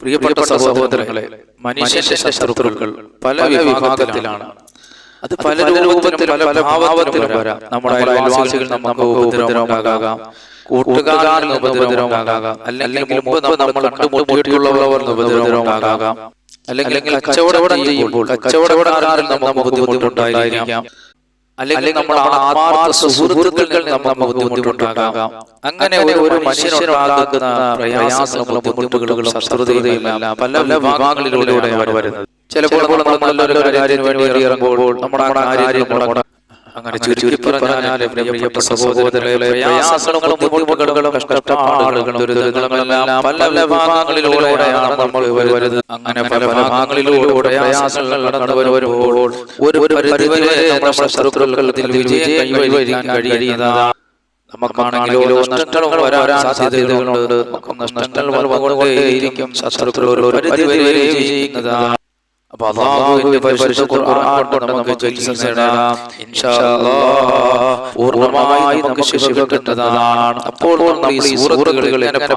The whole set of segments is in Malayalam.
പ്രിയപ്പെട്ട സഹോദരങ്ങളെ മനുഷ്യന്റെ ശത്രുക്കൾ പല വിഭാഗത്തിലാണ്. അത് പല രൂപത്തിലും പല ഭാവത്തിലും വരാം. നമ്മുടെ അയൽവാസികൾ നമുക്ക് ഉപദ്രവമാകാം കൂട്ടുകാരിൽ ഉപദ്രവമാകാം അല്ലെങ്കിൽ മുമ്പ് നമ്മൾ കണ്ടുമുട്ടിയിട്ടുള്ളവർ ഉപദ്രവമാകാം അല്ലെങ്കിൽ കച്ചവടം ചെയ്യുമ്പോൾ കച്ചവടക്കാരിൽ നമുക്ക് ബുദ്ധിമുട്ടുണ്ടായിരിക്കാം. അല്ലെങ്കിൽ നമ്മൾ ആത്മാർത്ഥ സുഹൃത്തുക്കൾ നമുക്ക് ബുദ്ധിമുട്ടുണ്ടാകാം. അങ്ങനെ ഒരു മനുഷ്യനുണ്ടാകുന്ന പ്രയാസങ്ങളും ബുദ്ധിമുട്ടുകളും പല പല വിഭാഗങ്ങളിലൂടെയാണ് വരുന്നത്. ചിലപ്പോൾ നമ്മൾ നല്ലൊരു കാര്യത്തിന് വേണ്ടി ഇറങ്ങുമ്പോൾ നമ്മുടെ കാര്യം നമ്മുടെ അങ്ങനെ ചുരുക്കി പറഞ്ഞാൽ പ്രിയപ്പെട്ട സഹോദരങ്ങളെ പ്രയാസങ്ങളും ബുദ്ധിമുട്ടുകളും കഷ്ടപ്പാടുകളും ദുരിതങ്ങളുമെല്ലാം പല പല ഭാഗങ്ങളിലൂടെയാണ് നമ്മൾ വരുന്നത്. അങ്ങനെ പല ഭാഗങ്ങളിലൂടെ പ്രയാസങ്ങൾ കടന്നു വരുമ്പോൾ ഒരു ഒരു പരിധിവരെ നമ്മുടെ ശത്രുക്കൾക്ക് വിജയം കൈവരിക്കാൻ കഴിയുന്നതാണ് നമുക്കാണെങ്കിൽ നഷ്ടങ്ങൾ വരാൻ സാധ്യതകളുണ്ട്. നമുക്ക് നഷ്ടങ്ങൾ വന്നുകൊണ്ടേയിരിക്കും. ശത്രുക്കൾ ഒരു പരിധിവരെ വിജയിക്കുന്നതാണ് അപ്പൊ അള്ളാഹുവിന്റെ പരിശുദ്ധ ഖുർആൻ കൊണ്ട് നമുക്ക് നേടാം പൂർണമായി നമുക്ക് കിട്ടുന്നതാണ്. അപ്പോൾ നമ്മൾ ഈ സൂറത്തുകളിൽ നമുക്ക്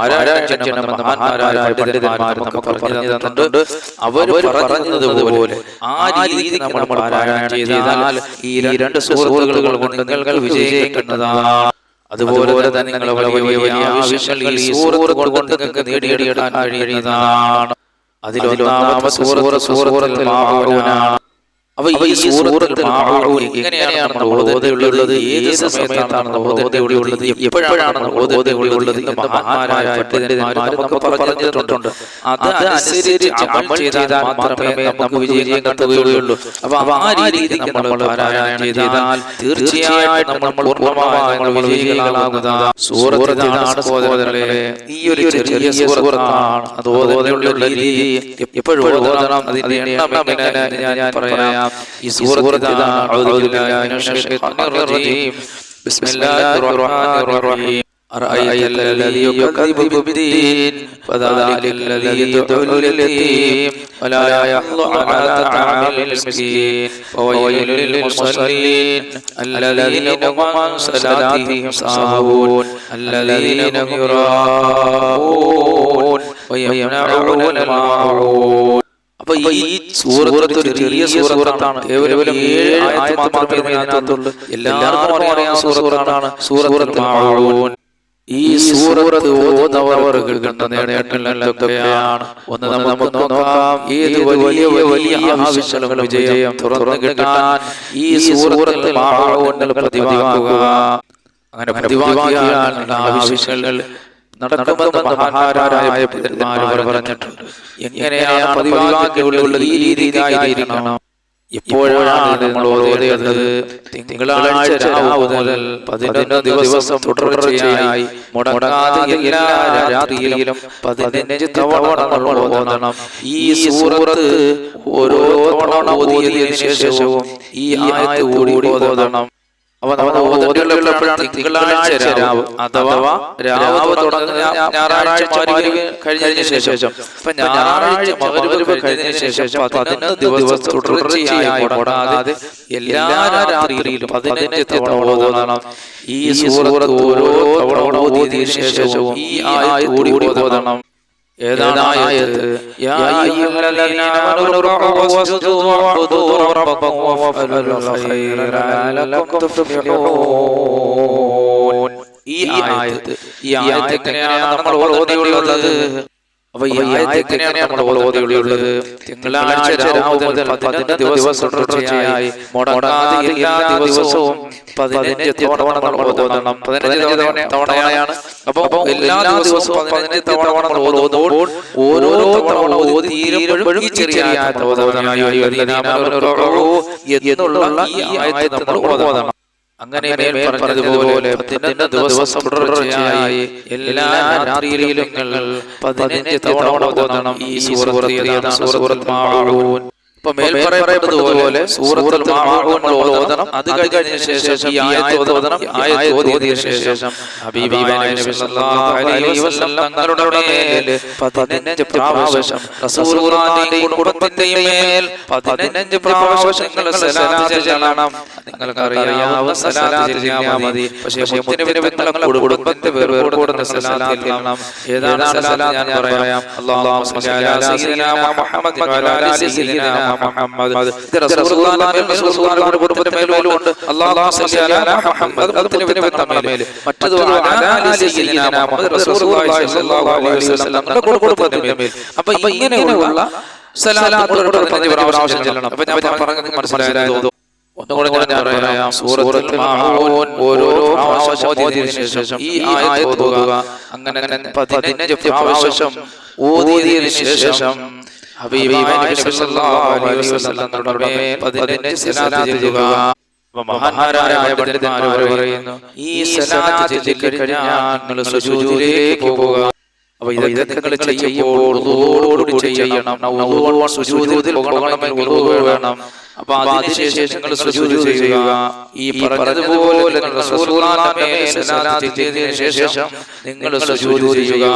പറഞ്ഞു തന്നിട്ടുണ്ട്. അവർ ആ രീതി നമ്മൾ പാരായണം ചെയ്താൽ ഈ രണ്ട് സൂറത്തുകൾ കൊണ്ട് നിങ്ങൾ വിജയിക്കുന്നതാണ് അതുപോലെ തന്നെ നിങ്ങൾ വലിയ വലിയ ആവശ്യങ്ങൾ ഈ സൂറത്ത് കൊണ്ട് നിങ്ങൾക്ക് നേടിയെടുക്കാൻ കഴിയുന്നതാണ്. അതിലൊന്നാമത്തെ സൂറത്ത് സൂറത്തുൽ അപ്പൊ ഈ സൂറത്തിൽ എങ്ങനെയാണ് നമ്മൾ ഓതയുള്ളത് ഏത് സമയത്താണ് നമ്മൾ ഓതയുള്ളത് എപ്പോഴാണ് ഓതയുള്ളത് മഹാന്മാരായ പണ്ഡിതന്മാർ നമുക്ക് പറഞ്ഞു തന്നിട്ടുണ്ട്. അത് അനുസരിച്ച് അമൽ ചെയ്താൽ മാത്രമേ നമുക്ക് വിജയം കണ്ടെത്തുകയുള്ളൂ. അപ്പൊ ആ രീതിക്ക് നമ്മൾ പാരായണം ചെയ്താൽ തീർച്ചയായിട്ടും നമ്മൾ പൂർണമായി നമ്മൾ വിജയികളാകുന്നതാണ് സൂറത്താണ് സഹോദരങ്ങളെ ഈ ഒരു ചെറിയ സൂറത്താണ് അത് ഓതയുള്ള രീതി. എപ്പോഴും ഓതണം അതിന്റെ എണ്ണം ഞാൻ പറയാം. ഈ സൂറത്താണ് അഊദു ബില്ലാഹി മിനശ് ശൈത്വാനിർ റജീം ബിസ്മില്ലാഹിർ റഹ്മാനിർ റഹീം أرأيت الذي يكذب بالدين فذلك الذي يدعو اليتيم ولا يحض على طعام المسكين فويل للمصلين الذين هم عن صلاتهم ساهون الذين هم يراءون ويمنعون الماعون അപ്പൊ ഈ സൂറത്ത് ഒരു ചെറിയ സൂറത്താണ്. കേവലം ഏഴ് ആയത്ത് മാത്രമേ ഇതിനകത്തുള്ളൂ. എല്ലാവർക്കും അറിയാം സൂറത്താണ്. സൂറത്ത് ഈ സൂറത്ത് ഓതവർക്ക് കിട്ടുന്ന നേട്ടങ്ങളൊക്കെയാണ് ഒന്ന് നമുക്ക് നോക്കാം. ഏത് വലിയ വലിയ ആവശ്യങ്ങൾ വിജയം തുറന്നു കിട്ടാൻ ഈ സൂറത്തിൽ മാഊന്നൽ പ്രതിവാക്കുക. അങ്ങനെ പ്രതിവാക്കിയാൽ ആവശ്യങ്ങൾ നടക്കുമെന്ന് പിതന്മാർ പറഞ്ഞിട്ടുണ്ട്. എങ്ങനെയാണ് പതിവാക്കിയുള്ളത് ഈ രീതിയിലായിരിക്കണം എപ്പോഴാണ് നമ്മൾ ഓതേണ്ടത് തിങ്കളാഴ്ച രാവ് മുതൽ പതിനൊന്ന് ദിവസം തുടർച്ചയായി മുടങ്ങാതെ എല്ലാ രാത്രിയിലും പതിനഞ്ച് തവണ നമ്മൾ ഓതണം. ഈ സൂറത്ത് ഓരോ തവണ ഓതിയതിനു ശേഷവും ഈ ആയത്ത് കൂടി ഓതണം. അവ നമ്മൾ തിങ്കളാഴ്ച രാവ് അഥവാ രാവ് തുടങ്ങുന്ന ഞായറാഴ്ച മഗ്‌രിബ് കഴിഞ്ഞതിന് ശേഷം. അപ്പൊ ഞായറാഴ്ച മഗ്‌രിബ് കഴിഞ്ഞതിന് ശേഷം പതിനൊന്ന് ദിവസം തുടർച്ചയായി മുടങ്ങാതെ എല്ലാ രാത്രിയിലും പതിനഞ്ച് തവണ ഓതണം. ഈ സൂറത്ത് ഓരോ തവണ ഓതിയതിനു ശേഷവും ഈ ആയത്ത് കൂടി ഓതണം. ഏതാണ് ആയത്ത് യാ അയ്യുഹല്ലദീന ആമനൂ റബ്ബു വസ്ജുദൂ വഅബ്ദൂ റബ്ബക്കും വഫഅലുൽ ഖൈറ ലഅല്ലക്കും തുഫ്ലിഹൂൻ. ഈ ആയത്ത് ഈ ആയത്ത് എങ്ങനെയാണ് നമ്മൾ ഓതിയുള്ളത് അപ്പൊ ഈ ആയത്ത് എങ്ങനെയാണ് നമ്മൾ ഓതിയുള്ളത് തിങ്കളാഴ്ച രാവ് മുതൽ പതിനൊന്ന് ദിവസം തുടർച്ചയായി മുടങ്ങാതെ എല്ലാ ദിവസവും പതിനഞ്ച് തവണ നമ്മൾ ഓതണം പതിനഞ്ച് തവണ തവണയാണ്. അപ്പൊ എല്ലാ ദിവസവും പതിനഞ്ച് തവണ നമ്മൾ ഓതുമ്പോൾ ഓരോ തവണ ഓതി തീരുമ്പോഴും ഈ ചെറിയ എന്നുള്ള ഈ ആയത്ത് നമ്മൾ ഓതണം. അങ്ങനെ മേൽ പറഞ്ഞതുപോലെ ദിവസം തുടർച്ചയായി എല്ലാ രാത്രിയിലും നിങ്ങൾ പതിനഞ്ച് തവണ ഓതണം. ഈ സൂറത്ത് ഇപ്പൊ മേൽ പറയപ്പെട്ടതുപോലെ സൂറത്തുൽ ഓതണം അത് കഴിഞ്ഞ ശേഷം ഈ ആയത്ത് ഓതണം ആയത്ത് ശേഷം ഹബീബായ നബി സല്ലല്ലാഹു അലൈഹി വസല്ലം തങ്ങളുടെ മേൽ 15 പ്രാവശ്യം റസൂലുള്ളാഹിന്റെ കുടുംബത്തിന്റെയും മേൽ 15 പ്രാവശ്യം സലാത്ത് നിങ്ങൾക്ക് അറിയാവുന്ന സലാത്ത് മതി. പക്ഷേ കുടുംബത്തെ സലാത്ത് ഏതാണ് സലാത്ത് ഞാൻ പറയാം? അല്ലാഹു മുഹമ്മദ് വഅലാ സയ്യിദിനാ മുഹമ്മദ് മേലും ഉണ്ട്. മറ്റത് അപ്പൊ ഇങ്ങനെയുള്ള ചെല്ലണം. അപ്പൊ ഞാൻ മനസ്സിലായത്? ഒന്നുകൂടെ ഞാൻ പറയാം. സൂറത്തുൽ ഓരോ ശേഷം ഈ ആയത്ത് അങ്ങനെ പതിനഞ്ച് ഓതിയതിനു ശേഷം പണ്ഡിതന്മാർ പറയുന്നു ഈ സലാത്ത് ചൊല്ലിക്കഴിഞ്ഞാൽ സുജൂദിലേക്ക് പോകുക. അപ്പൊ ഇതൊക്കെ ചെയ്യുമ്പോൾ ചെയ്യണം. ഉളുവോട് സുജൂദിൽ പോകണമെങ്കിൽ ഉളുവ് വേണം. അപ്പൊ അതിനുശേഷം നിങ്ങൾ സുജൂദ് ചെയ്യുക. ഈ പറഞ്ഞതുപോലെ ശേഷം നിങ്ങൾ സുജൂദ് ചെയ്യുക.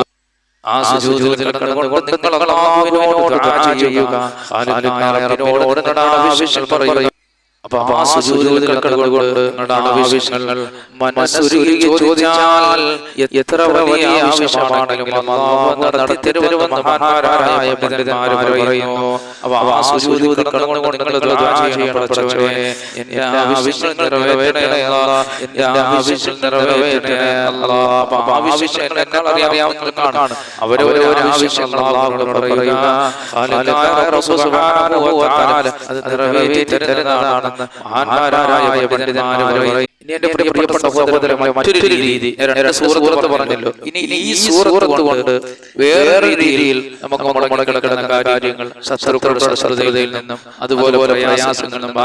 ആ സുജൂദിൽ കടന്നുകൊണ്ട് നിങ്ങൾ അള്ളാഹുവിനോട് ദുആ ചെയ്യുക. ഖാലിഖായ റബ്ബിനോട് നിങ്ങളുടെ ആവശ്യങ്ങൾ പറയുക. അപ്പൊ ആ സുജൂദിൽ കിടന്നുകൊണ്ട് നിങ്ങളുടെ ആവശ്യങ്ങൾ മനസ്സുരുകി ചോദിച്ചാൽ എത്ര വലിയ ആവശ്യമാണെങ്കിലും പണ്ഡിതന്മാർ പറയുന്നു. അപ്പൊ ആ നിങ്ങൾ എന്റെ നിറവേറ്റണേ എന്റെ നിറവേറ്റണേ അറിയാവുന്നവർക്കാണ് ആവശ്യം പറയുക. അത് നിറവേറ്റി മഹാന്മാരായ പറയും ഇനി എന്റെ പ്രിയപ്പെട്ട മറ്റൊരു രീതി ഞാൻ സൂറത്ത് പറഞ്ഞല്ലോ. ഇനി ഈ സൂറത്ത് കൊണ്ട് വേറെ രീതിയിൽ നമുക്ക് മുടങ്ങി കിടക്കുന്ന കാര്യങ്ങൾ ശത്രുക്കളുടെ ശ്രദ്ധയിൽ നിന്നും അതുപോലെ പ്രയാസങ്ങളിൽ നിന്നും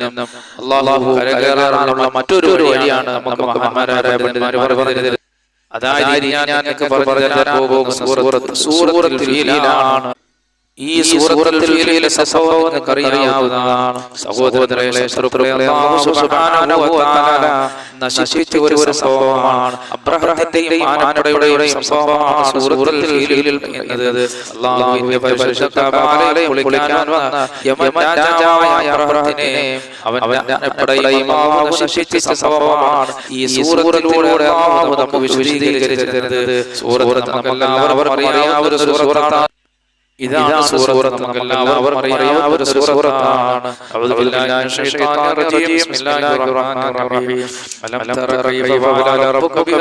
നിന്നും അള്ളാഹു കരകയറാനുള്ള മറ്റൊരു വഴിയാണ് നമുക്ക് മഹാന്മാരായ പണ്ഡിതന്മാർ പറഞ്ഞത്. അതായത് ഞാൻ പറഞ്ഞു സൂറത്ത് സൂറത്ത് സൂറത്തിൽ ഫീലാണ് ഈ സൂറത്തിൽ അറിയാവുന്നതാണ് സഹോദരങ്ങളെ നശിപ്പിച്ച ഒരു ഒരു സംഭവമാണ്. അബ്രഹത്തിന്റെയും ആനയുടെയും സംഭവമാണ് സൂറത്തിൽ എന്നത് അല്ലാഹുവിന്റെ പരിശുദ്ധ കുളിക്കാൻ വന്ന യമരാജാവായ അബ്രഹത്തിനെ അവൻ എപ്പോഴേയും നശിപ്പിച്ച ഈ സൂറത്തിലൂടെ നമുക്ക് വിശദീകരിച്ചു തരുന്നത് സൂറത്ത് നമുക്കെല്ലാവർക്കും അറിയാവുന്ന സൂറത്താണ് ഇതാണ് സൂറത്ത് നമുക്ക് എല്ലാവർക്കും സൂറത്താണ്. അഊദു ബില്ലാഹി മിനശ് ബിസ്മില്ലാഹിർ റഹ്മാനിർ റഹീം. അലം തറ കൈഫ ഫഅല റബ്ബുക ബി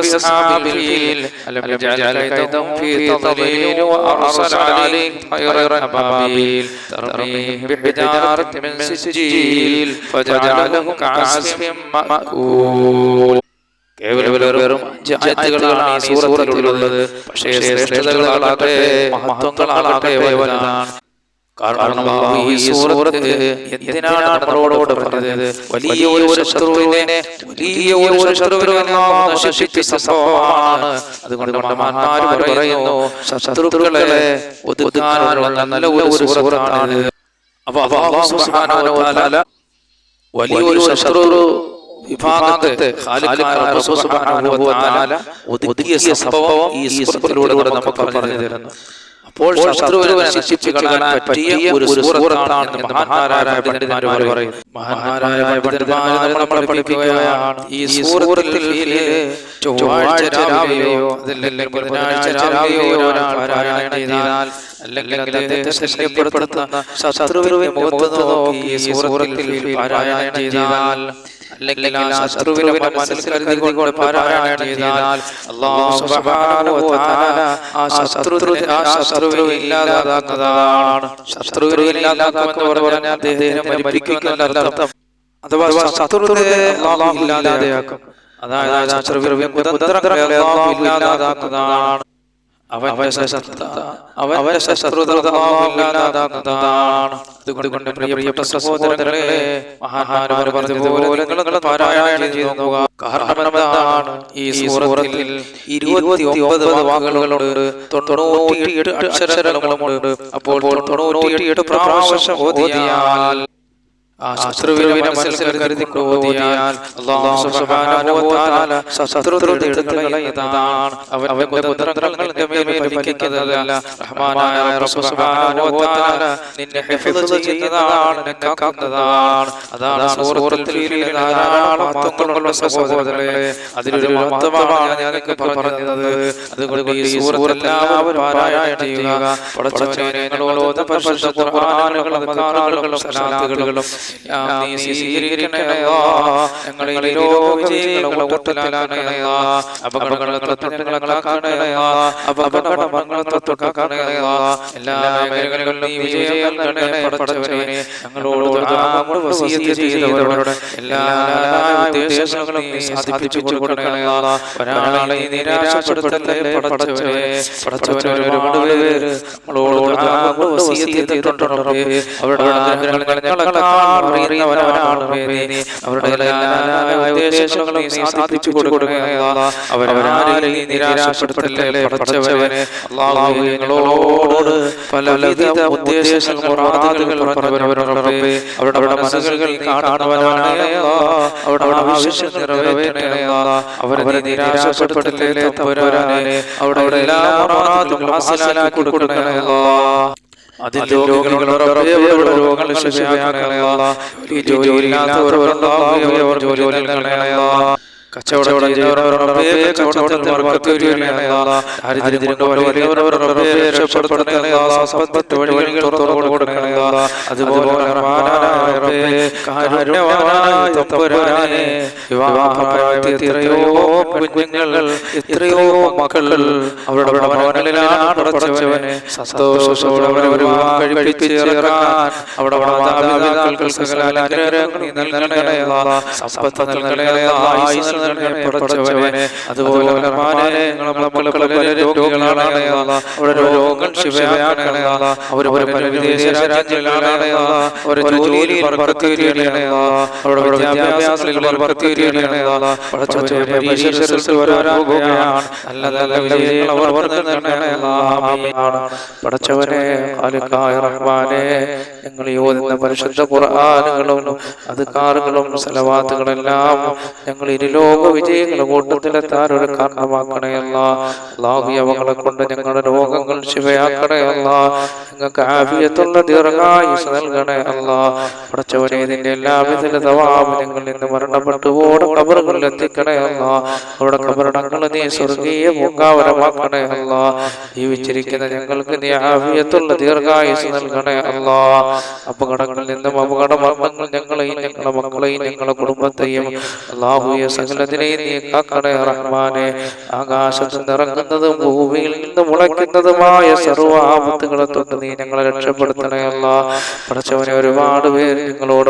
ഫീൽ. അലം ജഅല കൈദഹും ഫീ തദ്ലീൽ വ അർസല അലൈഹിം ഫയറൻ അബാബിൽ. തർമീഹും മിൻ സിജീൽ. ഫജഅലഹും കഅസ്ഫിൻ കേവലം വെറും ജാറ്റുകളാണ് ഈ സൂറത്തിലുള്ളത്. പക്ഷേ ശ്രേഷ്ഠതകളാകട്ടെ മഹത്വങ്ങളാകട്ടെ വലുതാണ്. കാരണം ഈ സൂറത്ത് എന്തിനാണ് നമ്മളോട് പറഞ്ഞത്? വലിയ ഒരു ശത്രുവിനെ വലിയ ഒരു ശത്രുവിനെ അല്ലാഹു നശിപ്പിച്ച സംഭവമാണ്. അതുകൊണ്ട് മഹാന്മാർ പറയുന്നു ശത്രുക്കളെ ഒതുക്കാനുള്ള നല്ല ഒരു സൂറത്താണ് അപ്പൊ വലിയൊരു ശത്രു വിഭാഗത്തെ ഒതുക്കിയ സംഭവം ഈ സൂറത്തിലൂടെ നമുക്ക് പറഞ്ഞു തരുന്നു. അപ്പോൾ നശിപ്പിച്ചു കളയാൻ പറ്റിയ ഒരു സൂറത്താണ് എന്ന് മഹാന്മാരായ പണ്ഡിതന്മാർ പറയുന്നു. മഹാന്മാരായ പണ്ഡിതന്മാർ നമ്മളെ പഠിപ്പിക്കുകയാണ്. ഈ സൂറത്തിൽ ചൊവ്വാഴ്ച രാവിലെയോ അതല്ലെങ്കിൽ ബുധനാഴ്ച രാവിലെയോ ഒരാൾ പാരായണം ചെയ്താൽ അല്ലെങ്കിൽ അദ്ദേഹത്തെ ശല്യപ്പെടുത്തുന്ന ശത്രുവിനെ മുഖത്ത് നോക്കി ഈ സൂറത്തിൽ പാരായണം ചെയ്താൽ അല്ലെങ്കിൽ ആ ശത്രുവിനെ മനസ്സിൽ കരുതിക്കൊണ്ട് പാരായണം ചെയ്താൽ ആ ശത്രു ആ ശത്രുവിനെ ഇല്ലാതാക്കുന്നതാണ്. ശത്രുവിനെ ഇല്ലാതാക്കുമെന്ന് പറഞ്ഞാൽ അദ്ദേഹത്തിനെ മരിപ്പിക്കുമെന്നല്ല അർത്ഥം. അഥവാ ശത്രുവിനെ ഇല്ലാതെയാക്കും. അതായത് ശത്രുവിനെ ഇല്ലാതാക്കുന്നതാണ്. അവന്റെ ശസ്ത്രത അവന്റെ ശത്രുത അള്ളാഹുവില്ലാതാക്കുന്നതാണ് അതുകൊണ്ട് പ്രിയപ്പെട്ട സഹോദരങ്ങളെ മഹാന്മാർ പറഞ്ഞതുപോലെ നിങ്ങൾ പാരായണം ചെയ്തു നോക്കുക. കാരണം എന്താണ് ഈ സൂറത്തിൽ ഇരുപത്തി ഒമ്പത് വാക്കുകളുണ്ട്. തൊണ്ണൂറ്റിയെട്ട് അക്ഷരങ്ങളുമുണ്ട്. അപ്പോൾ തൊണ്ണൂറ്റിയെട്ട് പ്രാവശ്യം ഓതിയാൽ ശത്രുവിനെ മനസ്സിൽ കരുതി ഓതിയാൽ അതാണ് സഹോദരങ്ങളെ. അതിലൊരു മഹത്വമാണ് പറഞ്ഞത്. അതുകൊണ്ട് ഈ പാരായണം ചെയ്യുക. പരിശുദ്ധ ഖുർആനുകളും സലാത്തുകളും ഞങ്ങളെ. അപകടങ്ങളെ. എല്ലാ മേഖലകളിലും നീ വിജയം നൽകണേ പടച്ചവനെ ഞങ്ങളോട് ദുആ ചെയ്തവരോട് എല്ലാ ഉദ്ദേശങ്ങളും നീ സാധിപ്പിച്ചു കൊടുക്കണേ അല്ലാ. ഒരാളെ നീ നിരാശപ്പെടുത്തല്ലേ പടച്ചവനെ പടച്ചവനെ ഒരുപാട് പേര് നമ്മളോട് ദുആ വസിയത്ത് ചെയ്തിട്ടുണ്ട് അവരുടെ ആഗ്രഹങ്ങൾ ഞങ്ങളെക്കാൾ അറിയുന്നവനാണ് അവരുടെ എല്ലാ ഉദ്ദേശങ്ങളും നീ നിരാശപ്പെടുത്തല്ലേ? ഞങ്ങളോട് പലവിധ ഉദ്ദേശങ്ങൾ റബ്ബേ. അവരുടെ മനസ്സുകൾ ആവശ്യം നിറവേറ്റണേ തമ്പുരാനെ. എല്ലാ കൊടുക്കണേ. അതിൽ രോഗികളുടെ റബ്ബേ, രോഗങ്ങൾ ജോലി. കച്ചവടം ചെയ്യുന്നവർ അതുപോലെ കാരുണ്യവാനായ മക്കൾ സന്തോഷത്തോടെ അവരെ അവിടെ സകല അതുപോലെ രോഗികളാണ്. ജോലിയിൽ പടച്ചവനെ റഹ്മാനെ ഞങ്ങൾ ഓതുന്ന പരിശുദ്ധ ഖുർആനുകളും അധികാറുകളും സലവാത്തുകളെല്ലാം ഞങ്ങൾ ഇരുലോക വിജയങ്ങളുടെ കൂട്ടത്തിലെത്താൻ ഒരു കാരണമാക്കണയല്ല അള്ളാഹു അവങ്ങളെ കൊണ്ട് ഞങ്ങളുടെ രോഗങ്ങൾ ശിവയാക്കണേ അല്ല. ഞങ്ങൾക്ക് ആഫിയത്തുള്ള ദീർഘായുസ് നൽകണേ അല്ല. പടച്ചവനെ ഇതിന്റെ എല്ലാവിധ തവാബ് ഞങ്ങൾ ഇന്ന് മരണപ്പെട്ടു ഓടെ കബറുകളിൽ എത്തിക്കണേ അല്ല. അവിടെ കബറടങ്ങൾ നീ സ്വർഗീയ പൂങ്കാവരമാക്കണേ ജീവിച്ചിരിക്കുന്ന ഞങ്ങൾക്ക് നീ ആവിയത്തുള്ള ദീർഘായുസ് നൽകണേ അപകടങ്ങളിൽ നിന്നും അപകട മരണങ്ങൾ ഞങ്ങളെയും ഞങ്ങളുടെ മക്കളെയും ഞങ്ങളുടെ കുടുംബത്തെയും അള്ളാഹുയ സകലത്തിനെയും നീ കാക്കണേ റഹ്മാനെ. ആകാശത്ത് നിറങ്ങുന്നതും ഭൂമിയിൽ നിന്ന് മുളയ്ക്കുന്നതുമായ സർവ ആപത്തുകളെ തൊട്ട് നീ ഞങ്ങളെ രക്ഷപ്പെടുത്തണേ അല്ല. പഠിച്ചവനെ ഒരുപാട് പേര് ഞങ്ങളോട്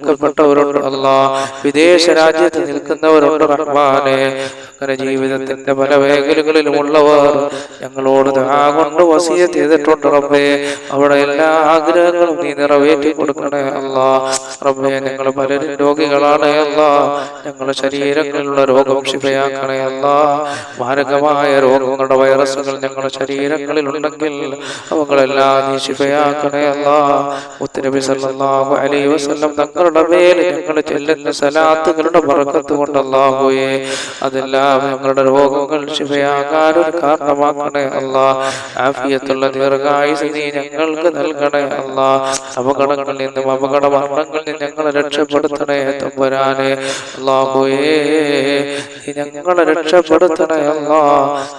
കൊടുക്കപ്പെട്ടവരുണ്ട് അല്ല വിദേശ രാജ്യത്ത് നിൽക്കുന്നവരുണ്ട് റഹ്മാനെ അങ്ങനെ ജീവിതത്തിന്റെ പല മേഖലകളിലും ഉള്ളവർ ഞങ്ങളോട് കൊണ്ട് വസിയ ചെയ്തിട്ടുണ്ട് റബ്ബേ. അവിടെ എല്ലാ ആഗ്രഹങ്ങളും നീ നിറവേറ്റി കൊടുക്കണേ അല്ല. റബ്ബേ ഞങ്ങൾ പലരും രോഗികളാണ് അല്ല. ഞങ്ങളുടെ ശരീരങ്ങളിലുള്ള രോഗം ശിഫയാക്കണേ അല്ല. മാരകമായ രോഗങ്ങളുടെ വൈറസുകൾ ഞങ്ങളുടെ ശരീരങ്ങളിൽ ഉണ്ടെങ്കിൽ അവകളെല്ലാം നീ ശിഫയാക്കണേ അല്ല. മുത്തനബി സല്ലല്ലാഹു അലൈഹി വസല്ലം തങ്ങളുടെ മേൽ ഞങ്ങൾ ചെല്ലുന്ന സലാത്തുകളുടെ ബർക്കത്ത് കൊണ്ട് അതെല്ലാം ഞങ്ങളുടെ രോഗങ്ങൾ ശിവയാകാൻ ഒരു കാരണമാക്കണേ അല്ലാ. ആഫിയത്തുള്ള ദീർഘായുസ് നീ ഞങ്ങൾക്ക് നൽകണേ അല്ലാ. അപകടങ്ങളിൽ നിന്നും അപകട മരണങ്ങളിൽ നിന്നും ഞങ്ങളെ രക്ഷപ്പെടുത്തണേ തമ്പുരാനെ. അല്ലാഹുവേ നീ ഞങ്ങളെ രക്ഷപ്പെടുത്തണേ അല്ലാ.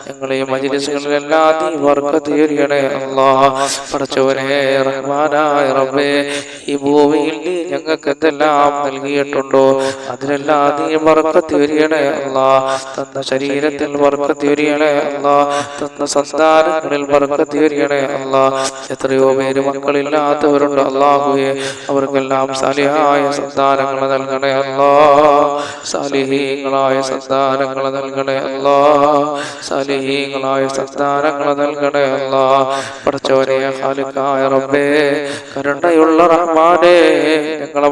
ഞങ്ങളെ ഈ മജിലിസുകളിലെല്ലാം നീ വർക്കത്ത് എറിയണേ അല്ലാ. പഠിച്ചവനെ റഹ്മാനായ റബ്ബേ ഈ ഭൂമിയിൽ നീ ഞങ്ങൾക്ക് എന്തെല്ലാം നൽകിയിട്ടുണ്ടോ? അതിനെല്ലാം നീ വർക്കത്ത് വരികണേ അല്ലാ. തന്ന ശരീരത്തിൽ വർക്കത്ത് വരികണേ അല്ലാ. തന്ന സന്താനങ്ങളിൽ വർക്കത്ത് വരികണേ അല്ലാ. എത്രയോ പേര് മക്കളില്ലാത്തവരുണ്ട് അല്ലാഹുവേ. അവർക്കെല്ലാം സാലിഹായ സന്താനങ്ങൾ നൽകണേ അല്ലാ. സാലിഹീങ്ങളായ സന്താനങ്ങൾ നൽകണേ അല്ലാ. സാലിഹീങ്ങളായ സന്താനങ്ങൾ നൽകണേ അല്ലാ. പഠിച്ചവരെ ഹാലിക്കായ റബ്ബേ കരുണയുള്ള റഹ്മാനേ ഞങ്ങളെ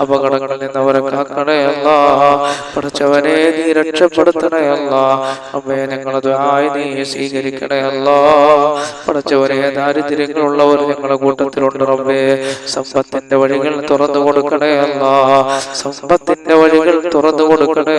അപകടങ്ങളിൽ നിന്ന് അവരെ കാക്കണയല്ല പഠിച്ചവനെ നീ രക്ഷപ്പെടുത്തണയല്ല അമ്മയെ അമ്മേ ഞങ്ങളത് ആയി നീ സ്വീകരിക്കണയല്ല പഠിച്ചവനെ ദാരിദ്ര്യങ്ങളുള്ളവർ ഞങ്ങളുടെ കൂട്ടത്തിലുണ്ട് റബ്ബേ സമ്പത്തിന്റെ വഴികൾ തുറന്നു കൊടുക്കണേ അല്ലാ സമ്പത്തിന്റെ വഴികൾ തുറന്നു കൊടുക്കണേ